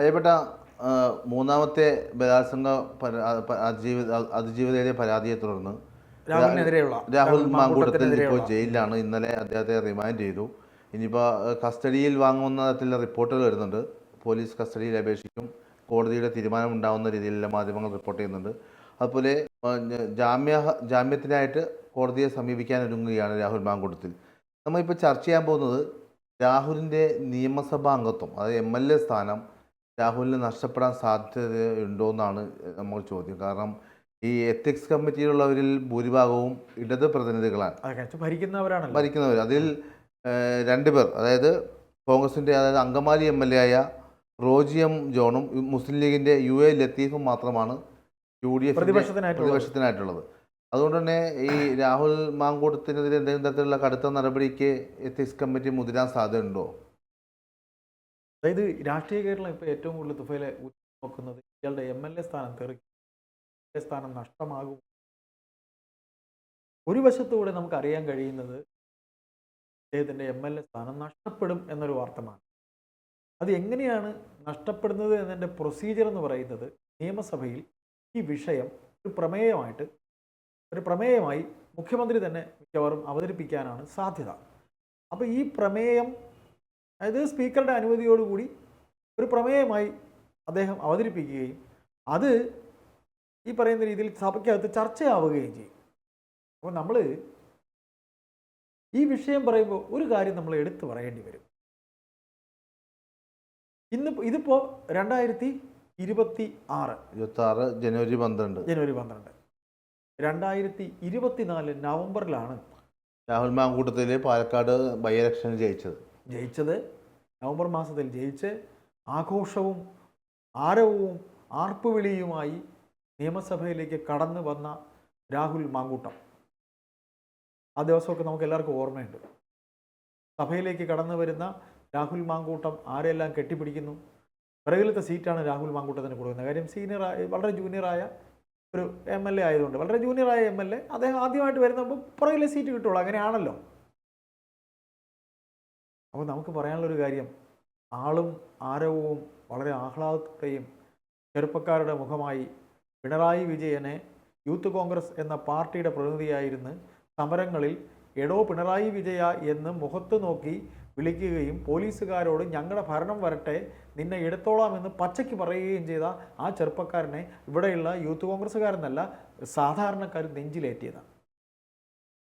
പ്രിയപ്പെട്ട മൂന്നാമത്തെ ബലാത്സംഗ അതിജീവിത പരാതിയെ തുടർന്ന് രാഹുലിനെതിരെയുള്ള രാഹുൽ മാങ്കൂട്ടത്തിൽ ഇപ്പോൾ ജയിലിലാണ്. ഇന്നലെ അദ്ദേഹത്തെ റിമാൻഡ് ചെയ്തു. ഇനിയിപ്പോൾ കസ്റ്റഡിയിൽ വാങ്ങുന്ന തരത്തിലുള്ള റിപ്പോർട്ടുകൾ വരുന്നുണ്ട്. പോലീസ് കസ്റ്റഡിയിൽ അപേക്ഷിക്കും. കോടതിയുടെ തീരുമാനം ഉണ്ടാവുന്ന രീതിയിലുള്ള മാധ്യമങ്ങൾ റിപ്പോർട്ട് ചെയ്യുന്നുണ്ട്. അതുപോലെ ജാമ്യ ജാമ്യത്തിനായിട്ട് കോടതിയെ സമീപിക്കാൻ ഒരുങ്ങുകയാണ് രാഹുൽ മാങ്കൂട്ടത്തിൽ. നമ്മളിപ്പോൾ ചർച്ച ചെയ്യാൻ പോകുന്നത് രാഹുലിന്റെ നിയമസഭാ അംഗത്വം അതായത് എം എൽ എ സ്ഥാനം രാഹുലിന് നഷ്ടപ്പെടാൻ സാധ്യതയുണ്ടോ എന്നാണ് നമ്മൾ ചോദ്യം. കാരണം ഈ എത്തിക്സ് കമ്മിറ്റിയിലുള്ളവരിൽ ഭൂരിഭാഗവും ഇടത് പ്രതിനിധികളാണ്. ഭരിക്കുന്നവരാണ് ഭരിക്കുന്നവർ അതിൽ രണ്ടുപേർ അതായത് കോൺഗ്രസിന്റെ അതായത് അങ്കമാലി എം എൽ എ ആയ റോജി എം ജോണും മുസ്ലിം ലീഗിന്റെ യു എ ലത്തീഫും മാത്രമാണ് യു ഡി എഫ് പ്രതിപക്ഷത്തിനായിട്ടുള്ളത്. പ്രതിപക്ഷത്തിനായിട്ടുള്ളത്. അതുകൊണ്ട് തന്നെ ഈ രാഹുൽ മാങ്കൂട്ടത്തിനെതിരെ എന്തെങ്കിലും തരത്തിലുള്ള കടുത്ത നടപടിക്ക് എത്തിക്സ് കമ്മിറ്റി മുതിരാൻ സാധ്യതയുണ്ടോ? അതായത് രാഷ്ട്രീയ കേരളം ഇപ്പോൾ ഏറ്റവും കൂടുതൽ തുഫയിലെ നോക്കുന്നത് ഇയാളുടെ എം എൽ എ സ്ഥാനം തെറിക്കും സ്ഥാനം നഷ്ടമാകും. ഒരു വശത്തൂടെ നമുക്ക് അറിയാൻ കഴിയുന്നത് അദ്ദേഹത്തിന്റെ എം എൽ എ സ്ഥാനം നഷ്ടപ്പെടും എന്നൊരു വാർത്തമാണ്. അത് എങ്ങനെയാണ് നഷ്ടപ്പെടുന്നത് എന്നതിന്റെ പ്രൊസീജിയർ എന്ന് പറയുന്നത് നിയമസഭയിൽ ഈ വിഷയം ഒരു പ്രമേയമായിട്ട് ഒരു പ്രമേയമായി മുഖ്യമന്ത്രി തന്നെ മിക്കവാറും അവതരിപ്പിക്കാനാണ് സാധ്യത. അപ്പോൾ ഈ പ്രമേയം അതായത് സ്പീക്കറുടെ അനുമതിയോടുകൂടി ഒരു പ്രമേയമായി അദ്ദേഹം അവതരിപ്പിക്കുകയും അത് ഈ പറയുന്ന രീതിയിൽ സഭയ്ക്കകത്ത് ചർച്ചയാവുകയും ചെയ്യും. അപ്പോൾ നമ്മൾ ഈ വിഷയം പറയുമ്പോൾ ഒരു കാര്യം നമ്മൾ എടുത്തു പറയേണ്ടി വരും. ഇന്ന് ഇതിപ്പോൾ രണ്ടായിരത്തി ഇരുപത്തി ആറ്. ഇരുപത്തി ആറ് ജനുവരി പന്ത്രണ്ട്. ജനുവരി പന്ത്രണ്ട്. രണ്ടായിരത്തി ഇരുപത്തിനാല് നവംബറിലാണ് രാഹുൽ മാങ്കൂട്ടത്തിൽ പാലക്കാട് ബൈ ഇലക്ഷൻ ജയിച്ചത്. ജയിച്ചത് നവംബർ മാസത്തിൽ ജയിച്ച് ആഘോഷവും ആരവവും ആർപ്പുവിളിയുമായി നിയമസഭയിലേക്ക് കടന്നു വന്ന രാഹുൽ മാങ്കൂട്ടം. ആ ദിവസമൊക്കെ നമുക്ക് എല്ലാവർക്കും ഓർമ്മയുണ്ട്. സഭയിലേക്ക് കടന്നു വരുന്ന രാഹുൽ മാങ്കൂട്ടം ആരെല്ലാം കെട്ടിപ്പിടിക്കുന്നു? പിറകിലത്തെ സീറ്റാണ് രാഹുൽ മാങ്കൂട്ടത്തിന് കൊടുക്കുന്നത്. കാര്യം സീനിയർ വളരെ ജൂനിയറായ ഒരു എം എൽ എ ആയതുകൊണ്ട് വളരെ ജൂനിയറായ എം എൽ എ അദ്ദേഹം ആദ്യമായിട്ട് വരുന്നപ്പോൾ പുറകിലെ സീറ്റ് കിട്ടുള്ളൂ. അങ്ങനെയാണല്ലോ. അപ്പോൾ നമുക്ക് പറയാനുള്ളൊരു കാര്യം ആളും ആരവവും വളരെ ആഹ്ലാദത്തോടെയും ചെറുപ്പക്കാരുടെ മുഖമായി പിണറായി വിജയനെ യൂത്ത് കോൺഗ്രസ് എന്ന പാർട്ടിയുടെ പ്രതിനിധിയായിരുന്ന് സമരങ്ങളിൽ എടോ പിണറായി വിജയ എന്ന് മുഖത്ത് നോക്കി വിളിക്കുകയും പോലീസുകാരോട് ഞങ്ങളുടെ ഭരണം വരട്ടെ നിന്നെ എടുത്തോളാമെന്ന് പച്ചയ്ക്ക് പറയുകയും ചെയ്ത ആ ചെറുപ്പക്കാരനെ ഇവിടെയുള്ള യൂത്ത് കോൺഗ്രസ്സുകാരെന്നല്ല സാധാരണക്കാർ നെഞ്ചിലേറ്റിയതാണ്.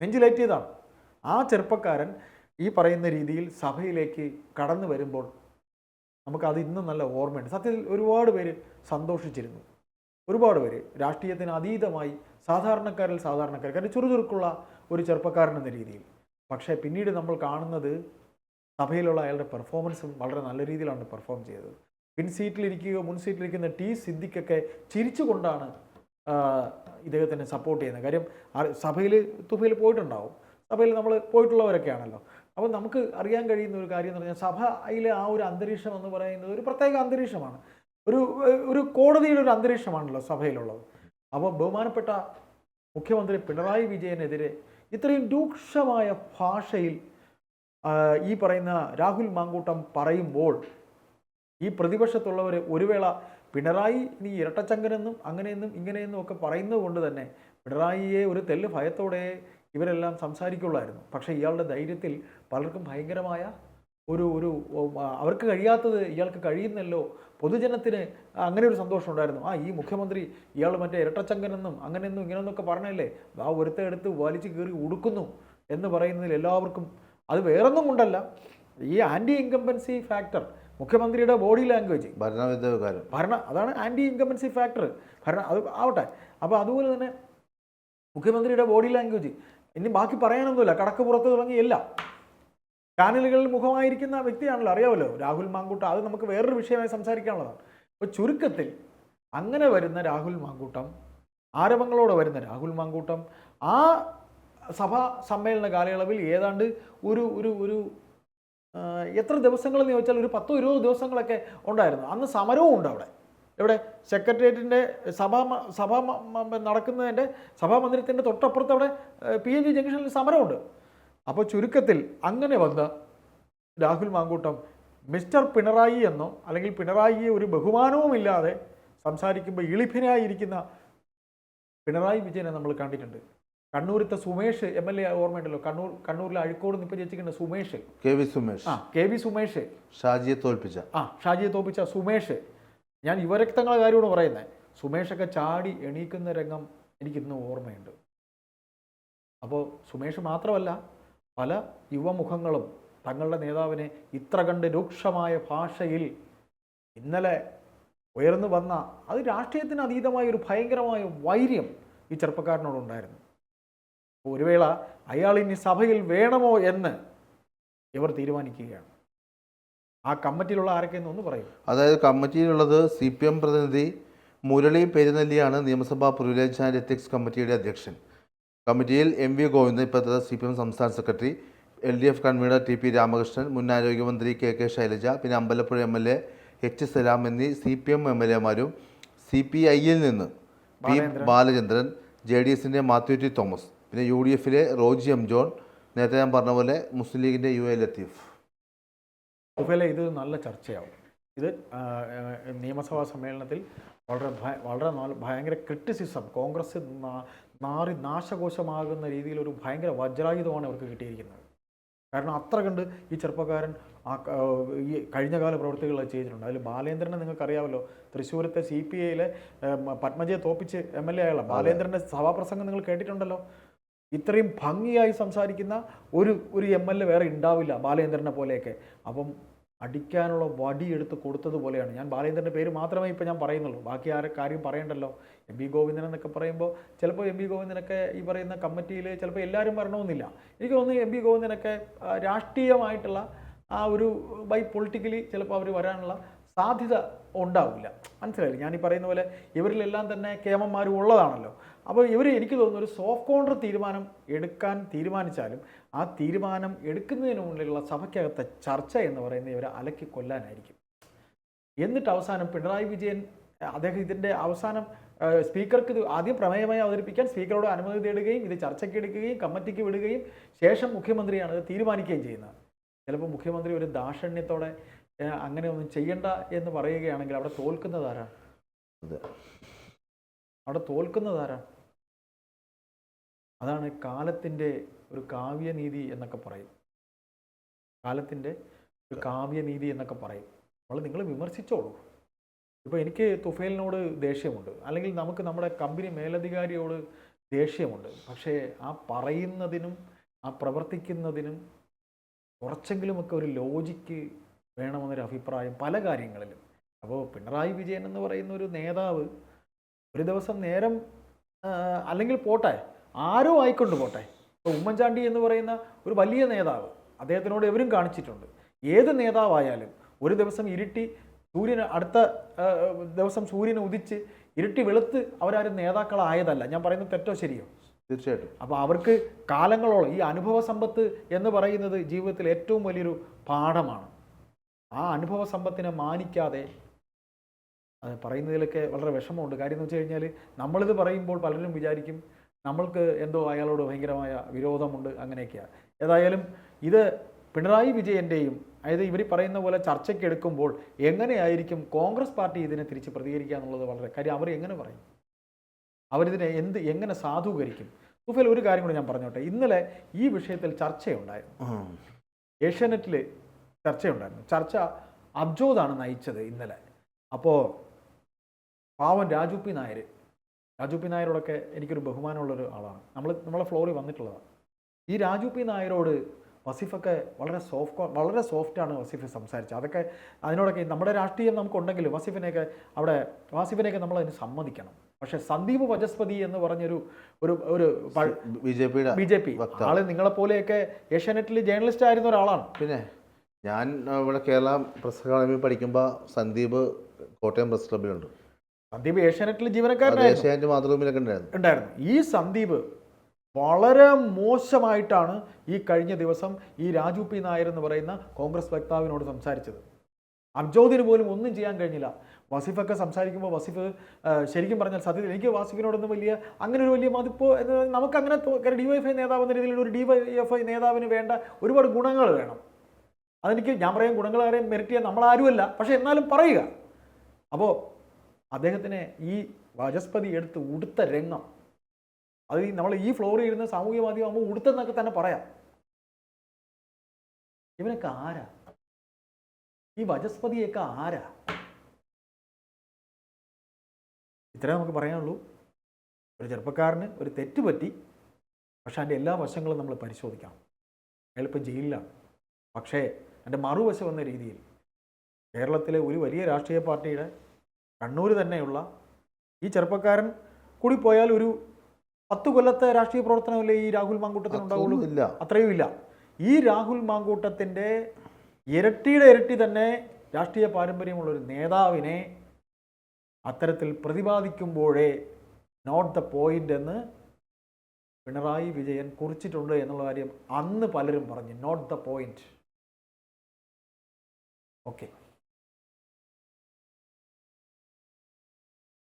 നെഞ്ചിലേറ്റിയതാണ്. ആ ചെറുപ്പക്കാരൻ ഈ പറയുന്ന രീതിയിൽ സഭയിലേക്ക് കടന്നു വരുമ്പോൾ നമുക്കത് ഇന്നും നല്ല ഓർമ്മയുണ്ട്. സത്യത്തിൽ ഒരുപാട് പേര് സന്തോഷിച്ചിരുന്നു. ഒരുപാട് പേര് രാഷ്ട്രീയത്തിന് അതീതമായി സാധാരണക്കാരിൽ സാധാരണക്കാർ കാരണം ചുറുചുറുക്കുള്ള ഒരു ചെറുപ്പക്കാരൻ എന്ന രീതിയിൽ. പക്ഷേ പിന്നീട് നമ്മൾ കാണുന്നത് സഭയിലുള്ള അയാളുടെ പെർഫോമൻസും വളരെ നല്ല രീതിയിലാണ് പെർഫോം ചെയ്തത്. പിൻ സീറ്റിലിരിക്കുകയോ മുൻ സീറ്റിലിരിക്കുന്ന ടി സിദ്ദിഖൊക്കെ ചിരിച്ചുകൊണ്ടാണ് ഇദ്ദേഹത്തിനെ സപ്പോർട്ട് ചെയ്യുന്നത്. കാര്യം സഭയിൽ തുഫയിൽ പോയിട്ടുണ്ടാവും. സഭയിൽ നമ്മൾ പോയിട്ടുള്ളവരൊക്കെയാണല്ലോ. അപ്പോൾ നമുക്ക് അറിയാൻ കഴിയുന്ന ഒരു കാര്യം എന്ന് പറഞ്ഞാൽ സഭയിലെ ആ ഒരു അന്തരീക്ഷം എന്ന് പറയുന്നത് ഒരു പ്രത്യേക അന്തരീക്ഷമാണ്. ഒരു ഒരു കോടതിയുടെ ഒരു അന്തരീക്ഷമാണല്ലോ സഭയിലുള്ളത്. അപ്പോൾ ബഹുമാനപ്പെട്ട മുഖ്യമന്ത്രി പിണറായി വിജയനെതിരെ ഇത്രയും രൂക്ഷമായ ഭാഷയിൽ ഈ പറയുന്ന രാഹുൽ മാങ്കൂട്ടം പറയുമ്പോൾ ഈ പ്രതിപക്ഷത്തുള്ളവർ ഒരു വേള പിണറായി നീ ഇരട്ടച്ചങ്കനെന്നും അങ്ങനെയെന്നും ഇങ്ങനെയെന്നും ഒക്കെ പറയുന്നത് കൊണ്ട് തന്നെ പിണറായിയെ ഒരു തെല്ല് ഭയത്തോടെ ഇവരെല്ലാം സംസാരിക്കുള്ളായിരുന്നു. പക്ഷേ ഇയാളുടെ ധൈര്യത്തിൽ പലർക്കും ഭയങ്കരമായ ഒരു ഒരു അവർക്ക് കഴിയാത്തത് ഇയാൾക്ക് കഴിയുന്നല്ലോ. പൊതുജനത്തിന് അങ്ങനെ ഒരു സന്തോഷം ഉണ്ടായിരുന്നു. ആ ഈ മുഖ്യമന്ത്രി ഇയാൾ മറ്റേ ഇരട്ടച്ചങ്കനെന്നും അങ്ങനെയെന്നും ഇങ്ങനെയൊന്നൊക്കെ പറഞ്ഞല്ലേ? ആ ഒരുത്തെ എടുത്ത് വലിച്ചു കീറി ഉടുക്കുന്നു എന്ന് പറയുന്നതിൽ എല്ലാവർക്കും അത് വേറൊന്നും കൊണ്ടല്ല. ഈ ആന്റി ഇൻകംബൻസി ഫാക്ടർ മുഖ്യമന്ത്രിയുടെ ബോഡി ലാംഗ്വേജ്. ഭരണവിധവകാരം ഭരണ അതാണ് ആന്റി ഇൻകംബൻസി ഫാക്ടർ. ഭരണ അത് ആവട്ടെ. അപ്പോൾ അതുപോലെ തന്നെ മുഖ്യമന്ത്രിയുടെ ബോഡി ലാംഗ്വേജ്. ഇനി ബാക്കി പറയാനൊന്നുമില്ല. കടക്ക് പുറത്ത് തുടങ്ങിയല്ല ചാനലുകളിൽ മുഖമായിരിക്കുന്ന വ്യക്തിയാണല്ലോ അറിയാമല്ലോ. രാഹുൽ മാങ്കൂട്ടം. അത് നമുക്ക് വേറൊരു വിഷയമായി സംസാരിക്കാനുള്ളതാണ്. അപ്പോൾ ചുരുക്കത്തിൽ അങ്ങനെ വരുന്ന രാഹുൽ മാങ്കൂട്ടം ആരവങ്ങളോടെ വരുന്ന രാഹുൽ മാങ്കൂട്ടം ആ സഭാ സമ്മേളന കാലയളവിൽ ഏതാണ്ട് ഒരു ഒരു ഒരു എത്ര ദിവസങ്ങളെന്ന് ചോദിച്ചാൽ ഒരു പത്തോ ഇരുപതോ ദിവസങ്ങളൊക്കെ ഉണ്ടായിരുന്നു. അന്ന് സമരവും ഉണ്ട് അവിടെ. എവിടെ? സെക്രട്ടേറിയറ്റിന്റെ സഭാ സഭാ നടക്കുന്നതിന്റെ സഭാമന്ദിരത്തിന്റെ തൊട്ടപ്പുറത്ത് അവിടെ പി എൻ ജി ജംഗ്ഷനിൽ സമരമുണ്ട്. അപ്പോൾ ചുരുക്കത്തിൽ അങ്ങനെ വന്ന് രാഹുൽ മാങ്കൂട്ടം മിസ്റ്റർ പിണറായി എന്നോ അല്ലെങ്കിൽ പിണറായിയെ ഒരു ബഹുമാനവുമില്ലാതെ സംസാരിക്കുമ്പോൾ ഇളിഫിനായിരിക്കുന്ന പിണറായി വിജയനെ നമ്മൾ കണ്ടിട്ടുണ്ട്. കണ്ണൂരത്തെ സുമേഷ് എം എൽ എ ഓർമ്മയുണ്ടല്ലോ? കണ്ണൂർ കണ്ണൂരിലെ അഴിക്കോട് നിപ്പം ചേച്ചിക്കുന്ന സുമേഷ്. K V Sumesh. ആ കെ വി സുമേഷ്. ഷാജിയെ തോൽപ്പിച്ച. ആ ഷാജിയെ തോൽപ്പിച്ച സുമേഷ്. ഞാൻ യുവരക്തങ്ങളെ കാര്യമാണ് പറയുന്നത് സുമേഷൊക്കെ ചാടി എണീക്കുന്ന രംഗം എനിക്കിന്ന് ഓർമ്മയുണ്ട്. അപ്പോൾ സുമേഷ് മാത്രമല്ല പല യുവമുഖങ്ങളും തങ്ങളുടെ നേതാവിനെ ഇത്ര കണ്ട് രൂക്ഷമായ ഭാഷയിൽ ഇന്നലെ ഉയർന്നു വന്ന അത് രാഷ്ട്രീയത്തിന് അതീതമായ ഒരു ഭയങ്കരമായ വൈര്യം ഈ ചെറുപ്പക്കാരനോടുണ്ടായിരുന്നു ഒരു വേള അയാൾ ഇനി സഭയിൽ വേണമോ എന്ന് ഇവർ തീരുമാനിക്കുകയാണ്. ആ കമ്മിറ്റിയിലുള്ള ആരൊക്കെയെന്ന് ഒന്ന് പറയും. അതായത് കമ്മിറ്റിയിലുള്ളത് സി പി എം പ്രതിനിധി മുരളി പെരുന്നെല്ലിയാണ് നിയമസഭാ പ്രിവിലേജ് ആൻഡ് എത്തിക്സ് കമ്മിറ്റിയുടെ അധ്യക്ഷൻ. കമ്മിറ്റിയിൽ എം വി ഗോവിന്ദൻ ഇപ്പോഴത്തെ സി പി എം സംസ്ഥാന secretary L D F convener T P Ramakrishnan മുൻ ആരോഗ്യമന്ത്രി കെ കെ ശൈലജ പിന്നെ Ambalappuzha M L A H Salam എന്നീ C P M M L എമാരും സി പി ഐയിൽ നിന്ന് പി ബാലചന്ദ്രൻ. ജെ ഡി എസിന്റെ മാത്യു ടി തോമസ് പിന്നെ യു ഡി എഫിലെ റോജി എം ജോൺ നേരത്തെ ഞാൻ പറഞ്ഞ പോലെ മുസ്ലിം ലീഗിന്റെ യു എ ലത്തീഫ്. സുഫേലെ ഇത് നല്ല ചർച്ചയാവും. ഇത് നിയമസഭാ സമ്മേളനത്തിൽ വളരെ വളരെ ഭയങ്കര ക്രിറ്റിസിസം കോൺഗ്രസ് നാറി നാശകോശമാകുന്ന രീതിയിൽ ഒരു ഭയങ്കര വജ്രായുധമാണ് അവർക്ക് കിട്ടിയിരിക്കുന്നത്. കാരണം അത്ര കണ്ട് ഈ ചെറുപ്പക്കാരൻ ആ ഈ കഴിഞ്ഞകാല പ്രവൃത്തികൾ ചെയ്തിട്ടുണ്ട്. അതിൽ ബാലേന്ദ്രനെ നിങ്ങൾക്കറിയാമല്ലോ തൃശ്ശൂരത്തെ സി പി ഐയിലെ പത്മജയെ തോപ്പിച്ച് എം എൽ എ ആയുള്ള ബാലേന്ദ്രന്റെ സഭാപ്രസംഗം നിങ്ങൾ കേട്ടിട്ടുണ്ടല്ലോ? ഇത്രയും ഭംഗിയായി സംസാരിക്കുന്ന ഒരു ഒരു എം എൽ എ വേറെ ഉണ്ടാവില്ല ബാലേന്ദ്രനെ പോലെയൊക്കെ. അപ്പം അടിക്കാനുള്ള വടി എടുത്ത് കൊടുത്തതുപോലെയാണ് ഞാൻ ബാലേന്ദ്രന്റെ പേര് മാത്രമേ ഇപ്പോൾ ഞാൻ പറയുന്നുള്ളൂ. ബാക്കി ആരെ കാര്യം പറയണ്ടല്ലോ? എം വി ഗോവിന്ദൻ എന്നൊക്കെ പറയുമ്പോൾ ചിലപ്പോൾ എം വി ഗോവിന്ദനൊക്കെ ഈ പറയുന്ന കമ്മിറ്റിയിൽ ചിലപ്പോൾ എല്ലാവരും വരണമെന്നില്ല. എനിക്ക് തോന്നുന്നു എം വി ഗോവിന്ദനൊക്കെ രാഷ്ട്രീയമായിട്ടുള്ള ആ ഒരു ബൈ പൊളിറ്റിക്കലി ചിലപ്പോൾ അവർ വരാനുള്ള സാധ്യത ഉണ്ടാവില്ല. മനസ്സിലായില്ല? ഞാൻ ഈ പറയുന്ന പോലെ ഇവരിലെല്ലാം തന്നെ കേമന്മാരും ഉള്ളതാണല്ലോ. അപ്പോൾ ഇവർ എനിക്ക് തോന്നുന്നു ഒരു സോഫ്റ്റ് കോൺട്ര തീരുമാനം എടുക്കാൻ തീരുമാനിച്ചാലും ആ തീരുമാനം എടുക്കുന്നതിന് മുന്നിലുള്ള സഭയ്ക്കകത്തെ ചർച്ച എന്ന് പറയുന്നത് ഇവരെ അലക്കി കൊല്ലാനായിരിക്കും. എന്നിട്ട് അവസാനം പിണറായി വിജയൻ അദ്ദേഹം ഇതിന്റെ അവസാനം സ്പീക്കർക്ക് ഇത് ആദ്യം പ്രമേയമായി അവതരിപ്പിക്കാൻ സ്പീക്കറോട് അനുമതി തേടുകയും ഇത് ചർച്ചയ്ക്ക് എടുക്കുകയും കമ്മിറ്റിക്ക് വിടുകയും ശേഷം മുഖ്യമന്ത്രിയാണ് ഇത് തീരുമാനിക്കുകയും ചെയ്യുന്നത്. ചിലപ്പോൾ മുഖ്യമന്ത്രി ഒരു ദാക്ഷണ്യത്തോടെ അങ്ങനെ ഒന്നും ചെയ്യണ്ട എന്ന് പറയുകയാണെങ്കിൽ അവിടെ തോൽക്കുന്നത് ആരാണ് അവിടെ തോൽക്കുന്നത് ആരാണ് അതാണ് കാലത്തിന്റെ ഒരു കാവ്യനീതി എന്നൊക്കെ പറയും. കാലത്തിന്റെ ഒരു കാവ്യനീതി എന്നൊക്കെ പറയും. നമ്മൾ നിങ്ങൾ വിമർശിച്ചോളൂ. ഇപ്പോൾ എനിക്ക് തുഫേലിനോട് ദേഷ്യമുണ്ട്. അല്ലെങ്കിൽ നമുക്ക് നമ്മുടെ കമ്പനി മേലധികാരിയോട് ദേഷ്യമുണ്ട്. പക്ഷേ ആ പറയുന്നതിനും ആ പ്രവർത്തിക്കുന്നതിനും കുറച്ചെങ്കിലുമൊക്കെ ഒരു ലോജിക്ക് വേണമെന്നൊരു അഭിപ്രായം പല കാര്യങ്ങളിലും. അപ്പോൾ പിണറായി വിജയൻ എന്ന് പറയുന്ന ഒരു നേതാവ് ഒരു ദിവസം നേരം അല്ലെങ്കിൽ പോട്ടെ ആരോ ആയിക്കൊണ്ട് പോട്ടെ ഉമ്മൻചാണ്ടി എന്ന് പറയുന്ന ഒരു വലിയ നേതാവ് അദ്ദേഹത്തിനോട് എവരും കാണിച്ചിട്ടുണ്ട്. ഏത് നേതാവായാലും ഒരു ദിവസം ഇരുട്ടി സൂര്യന് അടുത്ത ദിവസം സൂര്യൻ ഉദിച്ച് ഇരുട്ടി വെളുത്ത് അവരാരും നേതാക്കളായതല്ല. ഞാൻ പറയുന്നത് തെറ്റോ ശരിയോ? തീർച്ചയായിട്ടും. അപ്പോൾ അവർക്ക് കാലങ്ങളോളം ഈ അനുഭവ സമ്പത്ത് എന്ന് പറയുന്നത് ജീവിതത്തിൽ ഏറ്റവും വലിയൊരു പാഠമാണ്. ആ അനുഭവ സമ്പത്തിനെ മാനിക്കാതെ പറയുന്നതിലൊക്കെ വളരെ വിഷമമുണ്ട്. കാര്യം എന്ന് വെച്ച് കഴിഞ്ഞാൽ നമ്മളിത് പറയുമ്പോൾ പലരും വിചാരിക്കും നമ്മൾക്ക് എന്തോ അയാളോട് ഭയങ്കരമായ വിരോധമുണ്ട് അങ്ങനെയൊക്കെയാണ് ഏതായാലും ഇത് പിണറായി വിജയന്റെയും അതായത് ഇവർ പറയുന്ന പോലെ ചർച്ചയ്ക്ക് എടുക്കുമ്പോൾ എങ്ങനെയായിരിക്കും കോൺഗ്രസ് പാർട്ടി ഇതിനെ തിരിച്ച് പ്രതികരിക്കുക എന്നുള്ളത് വളരെ കാര്യം അവർ എങ്ങനെ പറയും? അവരിതിനെ എന്ത് എങ്ങനെ സാധൂകരിക്കും? സുഫേൽ ഒരു കാര്യം കൂടി ഞാൻ പറഞ്ഞോട്ടെ. ഇന്നലെ ഈ വിഷയത്തിൽ ചർച്ചയുണ്ടായിരുന്നു. ഏഷ്യാനെറ്റിൽ ചർച്ചയുണ്ടായിരുന്നു. ചർച്ച അബ്ജോദാണ് നയിച്ചത് ഇന്നലെ. അപ്പോൾ പാവൻ രാജു പി നായർ രാജു പി നായരോടൊക്കെ എനിക്കൊരു ബഹുമാനമുള്ളൊരു ആളാണ്. നമ്മൾ നമ്മളെ ഫ്ലോറിൽ വന്നിട്ടുള്ളതാണ് ഈ രാജു പി നായരോട് വസീഫൊക്കെ വളരെ സോഫ്റ്റ് വളരെ സോഫ്റ്റാണ് വസീഫ് സംസാരിച്ചത്. അതൊക്കെ അതിനോടൊക്കെ നമ്മുടെ രാഷ്ട്രീയം നമുക്കുണ്ടെങ്കിൽ വസീഫിനെയൊക്കെ അവിടെ വാസിഫിനെയൊക്കെ നമ്മൾ അതിന് സമ്മതിക്കണം. പക്ഷെ സന്ദീപ് വജസ്പതി എന്ന് പറഞ്ഞൊരു ഒരു ഒരു ബി ജെ പിയുടെ ബി ജെ പി. ആൾ നിങ്ങളെപ്പോലെയൊക്കെ ഏഷ്യാനെറ്റിൽ ജേർണലിസ്റ്റ് ആയിരുന്ന ഒരാളാണ്. പിന്നെ ഞാൻ ഇവിടെ കേരള പ്രസ് അക്കാദമി പഠിക്കുമ്പോൾ സന്ദീപ് കോട്ടയം പ്രസ് ക്ലബിലുണ്ട് സന്ദീപ് ഏഷ്യാനെറ്റിൽ അത് ജീവനക്കാരനായിരുന്നു ഏഷ്യാനെറ്റ് മാതൃഭൂമിയിലൊക്കെ ഉണ്ടായിരുന്നു. ഉണ്ടായിരുന്നു. ഈ സന്ദീപ് വളരെ മോശമായിട്ടാണ് ഈ കഴിഞ്ഞ ദിവസം ഈ രാജു പി നായർ എന്ന് പറയുന്ന കോൺഗ്രസ് വക്താവിനോട് സംസാരിച്ചത്. അബ്ജോദിന് പോലും ഒന്നും ചെയ്യാൻ കഴിഞ്ഞില്ല. വസീഫൊക്കെ സംസാരിക്കുമ്പോൾ വസീഫ് ശരിക്കും പറഞ്ഞാൽ സത്യത്തിൽ എനിക്ക് വാസിഫിനോടൊന്നും വലിയ അങ്ങനെ ഒരു വലിയ മതിപ്പോ എന്ന് നമുക്ക് അങ്ങനെ ഡി വൈ എഫ് ഐ നേതാവ് എന്ന രീതിയിൽ ഒരു ഡി വൈ എഫ് ഐ നേതാവിന് വേണ്ട ഒരുപാട് ഗുണങ്ങൾ വേണം. അതെനിക്ക് ഞാൻ പറയാൻ ഗുണങ്ങളാരെയും മെറിറ്റ് ചെയ്യാൻ നമ്മളാരുമല്ല. പക്ഷേ എന്നാലും പറയുക. അപ്പോൾ അദ്ദേഹത്തിനെ ഈ വാചസ്പതി എടുത്ത് ഉടുത്ത രംഗം. അത് നമ്മൾ ഈ ഫ്ലോറിൽ ഇരുന്ന് സാമൂഹ്യ മാധ്യമമാകുമ്പോൾ ഉടുത്തെന്നൊക്കെ തന്നെ പറയാം. ഇവനൊക്കെ ആരാ? ഈ വചസ്പതിയൊക്കെ ആരാ? ഇത്രേ നമുക്ക് പറയാനുള്ളൂ. ഒരു ചെറുപ്പക്കാരന് ഒരു തെറ്റ് പറ്റി പക്ഷെ അതിന്റെ എല്ലാ വശങ്ങളും നമ്മൾ പരിശോധിക്കണം. അയാളിപ്പോൾ ജയിലിലാണ്. പക്ഷേ എന്റെ മറുവശം എന്ന രീതിയിൽ കേരളത്തിലെ ഒരു വലിയ രാഷ്ട്രീയ പാർട്ടിയുടെ കണ്ണൂർ തന്നെയുള്ള ഈ ചെറുപ്പക്കാരൻ കൂടി പോയാൽ ഒരു പത്ത് കൊല്ലത്തെ രാഷ്ട്രീയ പ്രവർത്തനമല്ലേ ഈ രാഹുൽ മാങ്കൂട്ടത്തിനുണ്ടാവുള്ളൂ അതൊന്നും ഇല്ല അത്രയും ഇല്ല ഈ രാഹുൽ മാങ്കൂട്ടത്തിന്റെ ഇരട്ടിയുടെ ഇരട്ടി തന്നെ രാഷ്ട്രീയ പാരമ്പര്യമുള്ള ഒരു നേതാവിനെ അത്തരത്തിൽ പ്രതിപാദിക്കുമ്പോഴേ നോട്ട് ദ പോയിന്റ് എന്ന് പിണറായി വിജയൻ കുറിച്ചിട്ടുണ്ട് എന്നുള്ള കാര്യം അന്ന് പലരും പറഞ്ഞു. Not the point okay